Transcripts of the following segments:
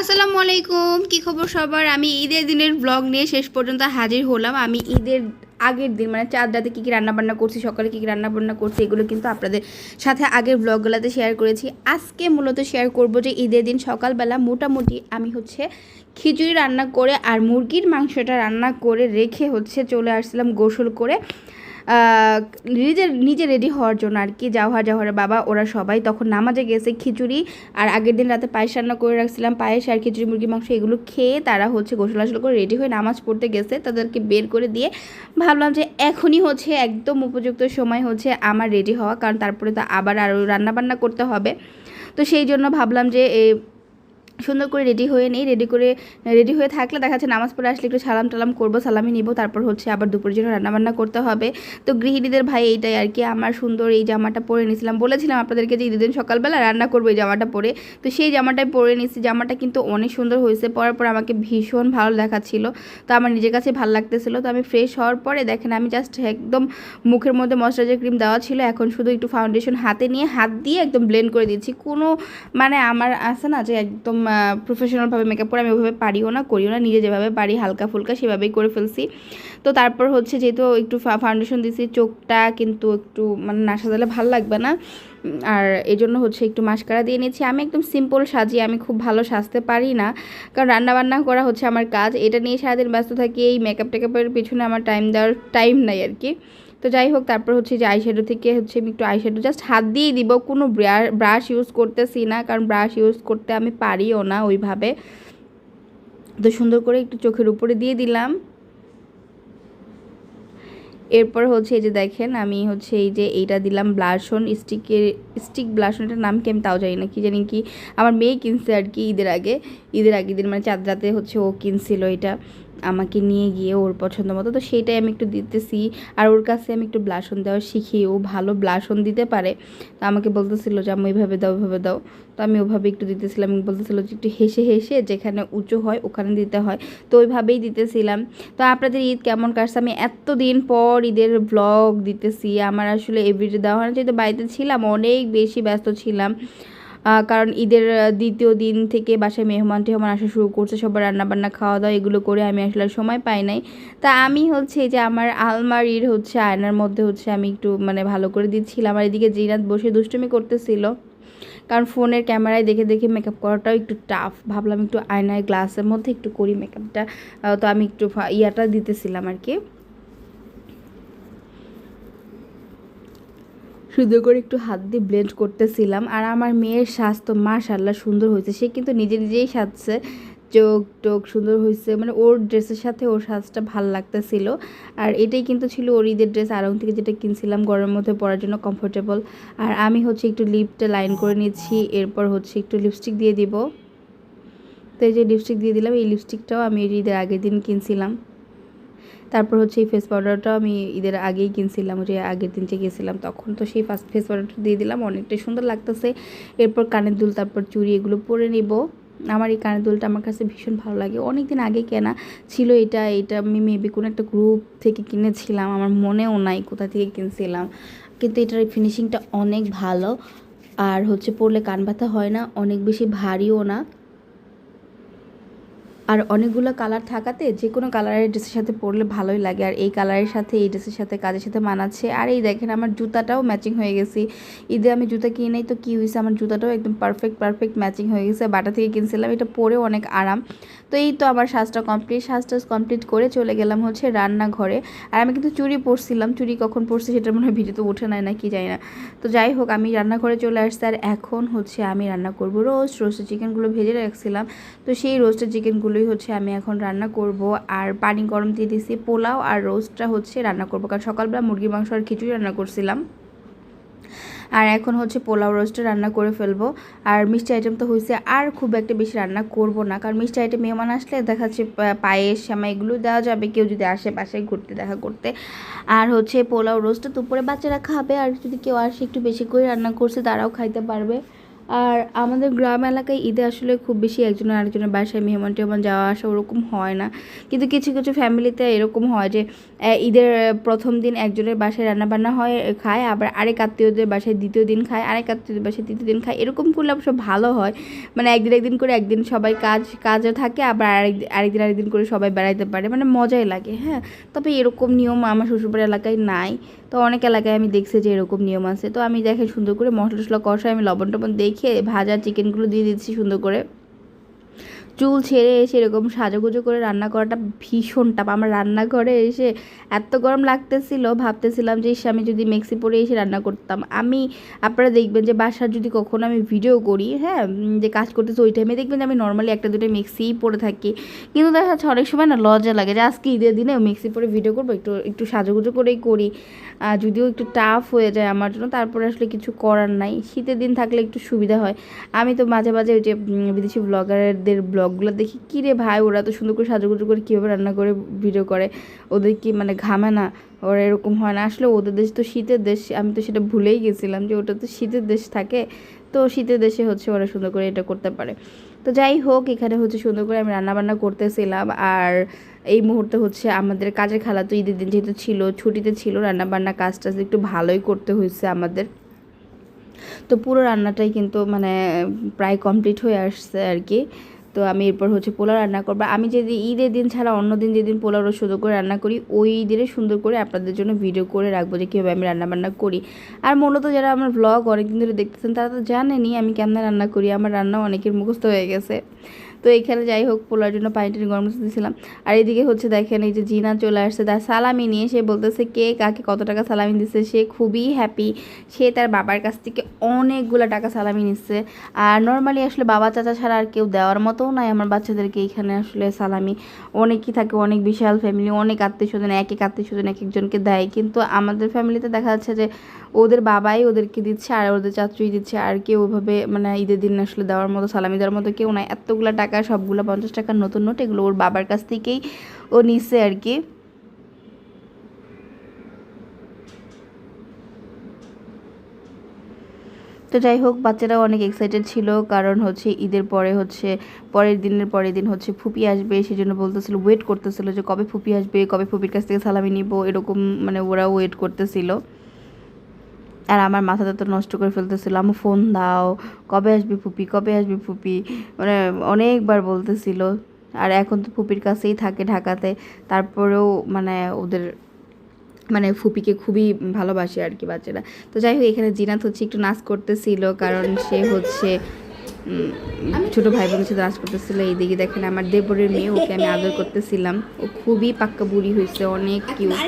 আসসালামু আলাইকুম, কি খবর সবার? আমি ঈদের দিনের ব্লগ নিয়ে শেষ পর্যন্ত হাজির হলাম। আমি ঈদের আগের দিন মানে চাঁদ রাতে কী কী রান্নাবান্না করছি, সকালে কী কী রান্নাবান্না করছি, এগুলো কিন্তু আপনাদের সাথে আগের ব্লগগুলোতে শেয়ার করেছি। আজকে মূলত শেয়ার করব যে ঈদের দিন সকালবেলা মোটামুটি আমি হচ্ছে খিচুড়ি রান্না করে আর মুরগির মাংসটা রান্না করে রেখে হচ্ছে চলে আসছিলাম গোসল করে। নিজে নিজে রেডি হওয়ার জন্য আর কি জাওহার জাওহারের বাবা, ওরা সবাই তখন নামাজে গেছে খিচুড়ি আর আগের দিন রাতে পায়েস রান্না করে রাখছিলাম। পায়েস আর খিচুড়ি, মুরগি, মাংস এগুলো খেয়ে তারা হচ্ছে গোসল আসল করে রেডি হয়ে নামাজ পড়তে গেছে। তাদেরকে বের করে দিয়ে ভাবলাম যে এখনই হচ্ছে একদম উপযুক্ত সময় হচ্ছে আমার রেডি হওয়া, কারণ তারপরে তো আবার আরও রান্নাবান্না করতে হবে। তো সেই জন্য ভাবলাম যে সুন্দর করে রেডি হয়ে নেই রেডি করে রেডি হয়ে থাকলে দেখা যাচ্ছে নামাজ পড়ে আসলে একটু সালাম টালাম করব সালামি নিব, তারপর হচ্ছে আবার দুপুরের জন্য রান্নাবান্না করতে হবে। তো গৃহিণীদের ভাই এইটাই আর কি, আমার সুন্দর এই জামাটা পরে নিয়েছিলাম। বলেছিলাম আপনাদেরকে যে ঈদের দিন সকালবেলা রান্না করব এই জামাটা পরে। তো সেই জামাটাই পরে নিয়েছি, জামাটা কিন্তু অনেক সুন্দর হয়েছে, পরার পর আমাকে ভীষণ ভালো দেখাচ্ছিল। তো আমার নিজের কাছে ভালো লাগতেছিল। তো আমি ফ্রেশ হওয়ার পরে দেখেন আমি জাস্ট একদম মুখের মধ্যে ময়শ্চারাইজার ক্রিম দেওয়া ছিল, এখন শুধু একটু ফাউন্ডেশন হাতে নিয়ে, হাত দিয়ে একদম ব্লেন্ড করে দিচ্ছি। কোনো মানে আমার আছে না যে একদম প্রফেশনালভাবে মেকআপ করে আমি ওইভাবে পারিও না, করিও না। নিজে যেভাবে পারি হালকা ফুলকা সেভাবেই করে ফেলছি। তো তারপর হচ্ছে যেহেতু একটু ফাউন্ডেশন দিছি, চোখটা কিন্তু একটু মানে না সাজালে ভালো লাগবে না। আর এই জন্য হচ্ছে একটু মাস্কারা দিয়ে নিয়েছি আমি একদম সিম্পল সাজি, আমি খুব ভালো সাজতে পারি না। কারণ রান্না বান্না করা হচ্ছে আমার কাজ। এটা নিয়ে সারাদিন ব্যস্ত থাকি, এই মেকআপ টেকআপের পিছনে আমার টাইম দেওয়ার টাইম নাই আর কি। তো যাই হোক, তারপর হচ্ছে যে আইশ্যাডো থেকে হচ্ছে আমি একটু আইশ্যাডো জাস্ট হাত দিয়েই দিব, কোনো ব্রাশ ইউজ করতেছি না, কারণ ব্রাশ ইউজ করতে আমি পারিও না ওইভাবে। তো সুন্দর করে একটু চোখের উপরে দিয়ে দিলাম। এরপর হচ্ছে এই যে দেখেন, আমি হচ্ছে এই যে এইটা দিলাম ব্লাশন, স্টিকের, স্টিক ব্লাশন এটার নাম কি আমি তাও জানি না, কি জানি কি? আমার মেয়ে কিনছে আর কি ঈদের আগে ঈদের আগে দিন মানে চাঁদ রাতে হচ্ছে ও কিনছিল এটা, আমাকে নিয়ে গিয়ে ওর পছন্দ মতো, তো সেইটাই আমি একটু দিতেছি। আর ওর কাছে আমি একটু ব্লাশন দেওয়া শিখি ও ভালো ব্লাশন দিতে পারে। তো আমাকে বলতেছিল যে আমি ওইভাবে দাও ওইভাবে দাও। তো আমি ওভাবে একটু দিতেছিলাম, বলতেছিল যে একটু হেসে হেসে যেখানে উঁচু হয় ওখানে দিতে হয়। তো ওইভাবেই দিতেছিলাম। তো আপনাদের ঈদ কেমন কাটছে? আমি এতদিন পর ঈদের ব্লগ দিতেছি। আমার আসলে এভরিডে দেওয়া হয় না। যেহেতু বাড়িতে ছিলাম, অনেক বেশি ব্যস্ত ছিলাম। কারণ ঈদের দ্বিতীয় দিন থেকে বাসায় মেহমান টেহমান আসা শুরু করছে। সবার রান্নাবান্না খাওয়া দাওয়া এগুলো করে আমি আসলে সময় পাই নাই। তা আমি হচ্ছে যে আমার আলমারির হচ্ছে আয়নার মধ্যে হচ্ছে আমি একটু মানে ভালো করে দিচ্ছিলাম। আর এদিকে জিনাত বসে দুষ্টুমি করতেছিল। কারণ ফোনের ক্যামেরায় দেখে দেখে মেকআপ করাটাও একটু টাফ ভাবলাম একটু আয়নায় গ্লাসের মধ্যে একটু করি মেকআপটা তো আমি একটু ইয়াটা দিতেছিলাম আর কি। সুন্দর করে একটু হাত দিয়ে ব্লেন্ড করতেছিলাম। আর আমার মেয়ের স্বাস্থ্য মাশাল্লাহ সুন্দর হয়েছে। সে কিন্তু নিজে নিজেই সাজছে। চোখ টোক সুন্দর হয়েছে মানে ওর ড্রেসের সাথে ওর সাজটা ভালো লাগতেছিল। আর এটাই কিন্তু ছিল ওর ঈদের ড্রেস আরং থেকে যেটা কিনছিলাম গরমের মধ্যে পরার জন্য কমফোর্টেবল আর আমি হচ্ছে একটু লিপটা লাইন করে নিচ্ছি, এরপর হচ্ছে একটু লিপস্টিক দিয়ে দিব। তো এই যে লিপস্টিক দিয়ে দিলাম, এই লিপস্টিকটাও আমি ঈদের আগের দিন কিনছিলাম। তারপর হচ্ছে এই ফেস পাউডারটাও আমি ঈদের আগেই কিনছিলাম যে আগের দিন যে গেছিলাম তখন। তো সেই ফার্স্ট ফেস পাউডারটা দিয়ে দিলাম, অনেকটাই সুন্দর লাগতেছে। এরপর কানের দুল, তারপর চুড়ি এগুলো পরে নিব। আমার এই কানের দুলটা আমার কাছে ভীষণ ভালো লাগে। অনেক দিন আগে কেনা ছিল এটা এটা আমি মেবি কোনো একটা গ্রুপ থেকে কিনেছিলাম, আমার মনেও নাই কোথা থেকে কিনছিলাম। কিন্তু এটার ফিনিশিংটা অনেক ভালো। আর হচ্ছে পরলে কান ব্যথা হয় না, অনেক বেশি ভারীও না। আর অনেকগুলো কালার থাকাতে যে কোনো কালারের ড্রেসের সাথে পরলে ভালোই লাগে। আর এই কালারের সাথে, এই ড্রেসের সাথে, কাজের সাথে মানাচ্ছে। আর এই দেখেন আমার জুতাটাও ম্যাচিং হয়ে গেছি। ঈদে আমি জুতা কিনে নেই, তো কী হয়েছে? আমার জুতাটাও একদম পারফেক্ট পারফেক্ট ম্যাচিং হয়ে গেছে। বাটা থেকে কিনছিলাম, এটা পরেও অনেক আরাম। তো এই তো আমার সাজটা কমপ্লিট সাজটা কমপ্লিট করে চলে গেলাম হচ্ছে রান্নাঘরে। আর আমি কিন্তু চুড়ি পরছিলাম। চুড়ি কখন পরছি সেটা মনে হয় ভিডিওতে উঠে নাই না কি জানি না। তো যাই হোক, আমি রান্নাঘরে চলে আসছি। আর এখন হচ্ছে আমি রান্না করব। রোস্ট রোস্টের চিকেনগুলো ভেজে রাখছিলাম। তো সেই রোস্টেড চিকেনগুলোই হচ্ছে আমি এখন রান্না করব। আর পানি গরম দিয়ে দিয়েছি পোলাও আর রোস্টটা হচ্ছে রান্না করব। কারণ সকালবেলা মুরগির মাংস আর খিচুড়ি রান্না করছিলাম। আর এখন হচ্ছে পোলাও রোস্টটা রান্না করে ফেলব। আর মিষ্টি আইটেম তো হয়েছে আর খুব একটা বেশি রান্না করব না। কারণ মিষ্টি আইটেম মেহমান আসলে দেখা যাচ্ছে পায়েস শ্যামা এগুলো দেওয়া যাবে কেউ যদি আসে পাশে ঘুরতে দেখা করতে। আর হচ্ছে পোলাও রোস্টে দুপুরে বাচ্চারা খাবে। আর যদি কেউ আসে একটু বেশি করে রান্না করছে তারাও খাইতে পারবে। আর আমাদের গ্রাম এলাকায় ঈদে আসলে খুব বেশি একজন আরেকজনের বাসায় মেহমান টেহমান যাওয়া আসা ওরকম হয় না। কিন্তু কিছু কিছু ফ্যামিলিতে এরকম হয় যে ঈদের প্রথম দিন একজনের বাসায় রান্নাবান্না হয় খায়, আবার আরেক আত্মীয়দের বাসায় দ্বিতীয় দিন খায়, আরেক আত্মীয়দের বাসায় তৃতীয় দিন খায়, এরকম করলে অবশ্য ভালো হয়। মানে একদিন একদিন করে একদিন সবাই কাজ, কাজে থাকে, আবার আরেক আরেকদিন আরেকদিন করে সবাই বেড়াইতে পারে মানে মজাই লাগে হ্যাঁ। তবে এরকম নিয়ম আমার শ্বশুরবাড়ির এলাকায় নাই। তো অনেক এলাকায় আমি দেখছি যে এরকম নিয়ম আছে। তো আমি দেখে সুন্দর করে মশলা টসলা কষায় আমি লবণ টবণ দেখে ভাজা চিকেনগুলো দিয়ে দিচ্ছি সুন্দর করে। চুল ছেড়ে এসে এরকম সাজুগুজু করে রান্না করাটা ভীষণ টাপ আমার রান্নাঘরে এসে এত গরম লাগতেছিল, ভাবতেছিলাম যে আমি যদি মেক্সি পরে এসে রান্না করতাম। আমি, আপনারা দেখবেন যে, বাসার যদি কখনো আমি ভিডিও করি হ্যাঁ যে, কাজ করতেছি ওই টাইমে দেখবেন যে, আমি নর্মালি একটা দুটো মেক্সিই পরে থাকি। কিন্তু দেখা যাচ্ছে অনেক সময় না লজ্জা লাগে যে, আজকে ঈদের দিনে মেক্সি পরে ভিডিও করব, একটু একটু সাজুগুজু করেই করি। যদিও একটু টাফ হয়ে যায় আমার জন্য, তারপরে আসলে কিছু করার নাই। শীতের দিন থাকলে একটু সুবিধা হয়। আমি তো মাঝে মাঝে ওই যে বিদেশি ব্লগারদের ব্লগগুলো দেখি, কী রে ভাই, ওরা তো সুন্দর করে সাজুগুজু করে কীভাবে রান্না করে ভিডিও করে? ওদের কি মানে ঘামে না? ওরা এরকম হয় না? আসলে ওদের দেশ তো শীতের দেশ, আমি তো সেটা ভুলেই গেছিলাম যে ওটা তো শীতের দেশ থাকে, তো শীতের দেশে হচ্ছে ওরা সুন্দর করে এটা করতে পারে। তো যাই হোক, এখানে হচ্ছে সুন্দর করে আমি রান্নাবান্না করতেছিলাম আর এই মুহূর্তে হচ্ছে আমাদের কাজের খালা তো ঈদের দিন যেহেতু ছিল, ছুটিতে ছিল, রান্নাবান্না কাজ টাজ একটু ভালোই করতে হয়েছে আমাদের। তো পুরো রান্নাটাই কিন্তু মানে প্রায় কমপ্লিট হয়ে আসছে আর কি। তো আমি এরপর হচ্ছে পোলাও রান্না করব। আমি যদি ঈদের দিন ছাড়া অন্য দিন যেদিন পোলাও সুন্দর করে রান্না করি, ওই দিনে সুন্দর করে আপনাদের জন্য ভিডিও করে রাখব যে কীভাবে আমি রান্না বান্না করি। আর মূলত যারা আমার ব্লগ অনেকদিন ধরে দেখতেছেন, তারা তো জানেনি আমি কেমন রান্না করি। আমার রান্না অনেকের মুখস্থ হয়ে গেছে। তো এখানে যাই হোক, পোলার জন্য পানি টানি গরম দিয়েছিলাম। আর এদিকে হচ্ছে দেখেন, এই যে জিনা চলে আসছে, তার সালামি নিয়ে সে বলতেছে কে কাকে কত টাকা সালামি দিচ্ছে, সে খুবই হ্যাপি সে তার বাবার কাছ থেকে অনেকগুলো টাকা সালামি নিচ্ছে। আর নর্মালি আসলে বাবা চাচা ছাড়া আর কেউ দেওয়ার মতোও নাই, আমার বাচ্চাদেরকে এখানে আসলে সালামি। অনেকই থাকে, অনেক বিশাল ফ্যামিলি অনেক আত্মীয় স্বজন এক এক আত্মীয় স্বজন এক একজনকে দেয়। কিন্তু আমাদের ফ্যামিলিতে দেখা যাচ্ছে যে ওদের বাবাই ওদেরকে দিচ্ছে, আর ওদের চাচুই দিচ্ছে, আর কেউ ওইভাবে মানে ঈদের দিন আসলে দেওয়ার মতো, সালামি দেওয়ার মতো কেউ নাই। এতগুলো টাকা সবগুলো পঞ্চাশ টাকার নতুন নোট, এগুলো ওর বাবার কাছ থেকেই ও নিচ্ছে আর কি। তো যাই হোক, বাচ্চারাও অনেক এক্সাইটেড ছিল, কারণ হচ্ছে ঈদের পরে হচ্ছে, পরের দিনের পরের দিন হচ্ছে ফুপি আসবে সেই জন্য বলতেছিল ওয়েট করতেছিল যে কবে ফুপি আসবে, কবে ফুপির কাছ থেকে সালামি নিব, এরকম মানে ওরা ওয়েট করতেছিল। আর আমার মাথাটা তো নষ্ট করে ফেলতেছিল। আমি ফোন দাও। কবে আসবি ফুপি? কবে আসবি ফুপি? মানে অনেকবার বলতেছিল। আর এখন তো ফুপির কাছেই থাকে ঢাকাতে। তারপরেও মানে ওদের মানে ফুপিকে খুবই ভালোবাসে আর কি বাচ্চারা। তো যাই হোক, এখানে জিনাত হচ্ছে একটু নাচ করতেছিল কারণ সে হচ্ছে ছোট ভাই বোনের সাথে নাচ করতেছিল। এইদিকে দেখেন আমার দেবরের মেয়ে, ওকে আমি আদর করতেছিলাম। ও খুবই পাক্কা বুড়ি হয়েছে, অনেক কিউট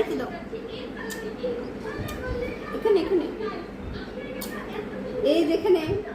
এখানে